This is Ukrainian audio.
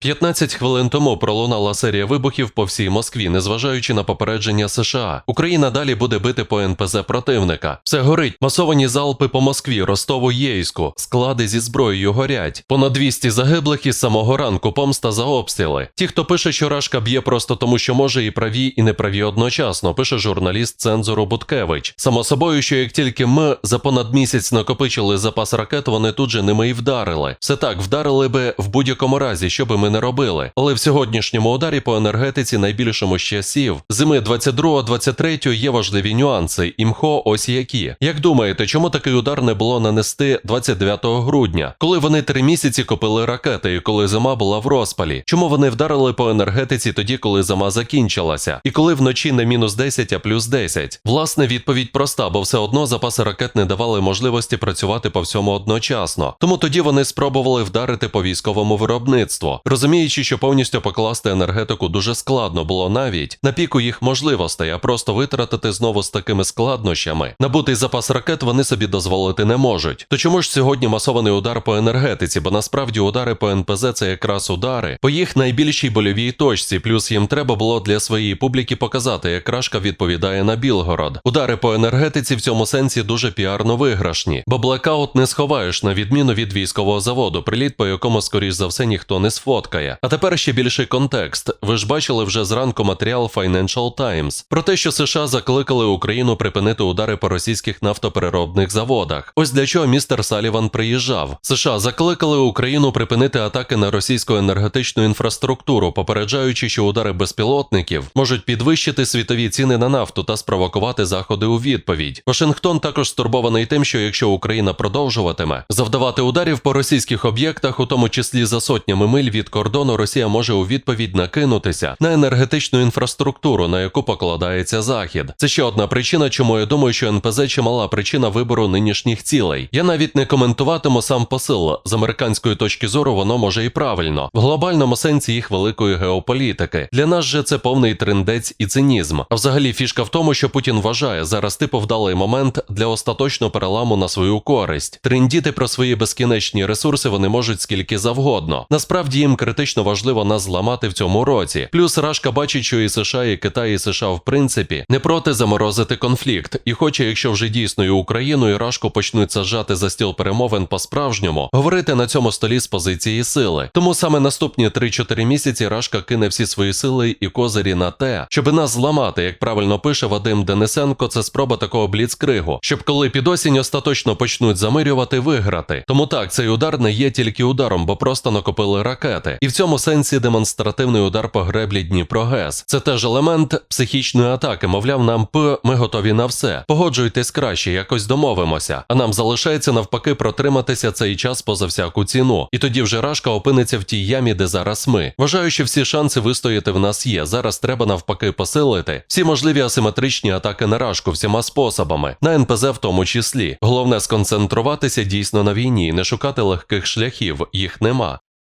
15 хвилин тому пролунала серія вибухів по всій Москві, незважаючи на попередження США. Україна далі буде бити по НПЗ противника. Все горить. Масовані залпи по Москві, Ростову Єйську, склади зі зброєю горять. Понад 200 загиблих із самого ранку помста за обстріли. Ті, хто пише, що Рашка б'є просто тому, що може і праві, і неправі одночасно, пише журналіст цензуру Буткевич. Само собою, що як тільки ми за понад місяць накопичили запас ракет, вони тут же ними і вдарили. Все так, вдарили би в будь-якому разі, що би ми не робили. Але в сьогоднішньому ударі по енергетиці найбільшому з часів зими 22-23 є важливі нюанси. Імхо ось які. Як думаєте, чому такий удар не було нанести 29 грудня, коли вони три місяці копили ракети і коли зима була в розпалі? Чому вони вдарили по енергетиці тоді, коли зима закінчилася, і коли вночі не мінус 10, а плюс 10? Власне, відповідь проста, бо все одно запаси ракет не давали можливості працювати по всьому одночасно. Тому тоді вони спробували вдарити по військовому виробництву, розуміючи, що повністю покласти енергетику дуже складно було навіть на піку їх можливостей, а просто витратити знову з такими складнощами. Набутий запас ракет вони собі дозволити не можуть. То чому ж сьогодні масований удар по енергетиці? Бо насправді удари по НПЗ це якраз удари по їх найбільшій больовій точці. Плюс їм треба було для своєї публіки показати, як Рашка відповідає на Білгород. Удари по енергетиці в цьому сенсі дуже піарно виграшні, бо блекаут не сховаєш на відміну від військового заводу, приліт по якому скоріш за все ніхто не сфоткає. А тепер ще більший контекст. Ви ж бачили вже зранку матеріал Financial Times про те, що США закликали Україну припинити удари по російських нафтопереробних заводах. Ось для чого містер Саліван приїжджав. США закликали Україну припинити атаки на російську енергетичну інфраструктуру, попереджаючи, що удари безпілотників можуть підвищити світові ціни на нафту та спровокувати заходи у відповідь. Вашингтон також стурбований тим, що якщо Україна продовжуватиме завдавати ударів по російських об'єктах, у тому числі за сотнями миль від кордону, Росія може у відповідь накинутися на енергетичну інфраструктуру, на яку покладається захід. Це ще одна причина, чому я думаю, що НПЗ чимала причина вибору нинішніх цілей. Я навіть не коментуватиму сам посил. З американської точки зору воно може і правильно в глобальному сенсі їх великої геополітики. Для нас же це повний трендець і цинізм. А взагалі фішка в тому, що Путін вважає зараз типу вдалий момент для остаточного переламу на свою користь. Трендіти про свої безкінечні ресурси вони можуть скільки завгодно. Насправді їм критично важливо нас зламати в цьому році. Плюс Рашка бачить, що і США, і Китай, і США в принципі не проти заморозити конфлікт, і хоче, якщо вже дійсно і Україну і Рашку почнуть саджати за стіл перемовин по-справжньому, говорити на цьому столі з позиції сили. Тому саме наступні 3-4 місяці Рашка кине всі свої сили і козирі на те, щоб нас зламати, як правильно пише Вадим Денисенко, це спроба такого бліцкригу, щоб коли під осінь остаточно почнуть замирювати, виграти. Тому так, цей удар не є тільки ударом, бо просто накопили ракети. І в цьому сенсі демонстративний удар по греблі Дніпро ГЕС. Це теж елемент психічної атаки. Мовляв, нам п ми готові на все. Погоджуйтесь краще, якось домовимося. А нам залишається навпаки протриматися цей час поза всяку ціну. І тоді вже Рашка опиниться в тій ямі, де зараз ми. Вважаю, що всі шанси вистояти в нас є. Зараз треба навпаки посилити всі можливі асиметричні атаки на Рашку всіма способами, на НПЗ в тому числі. Головне сконцентруватися дійсно на війні, і не шукати легких шляхів. Їх нема.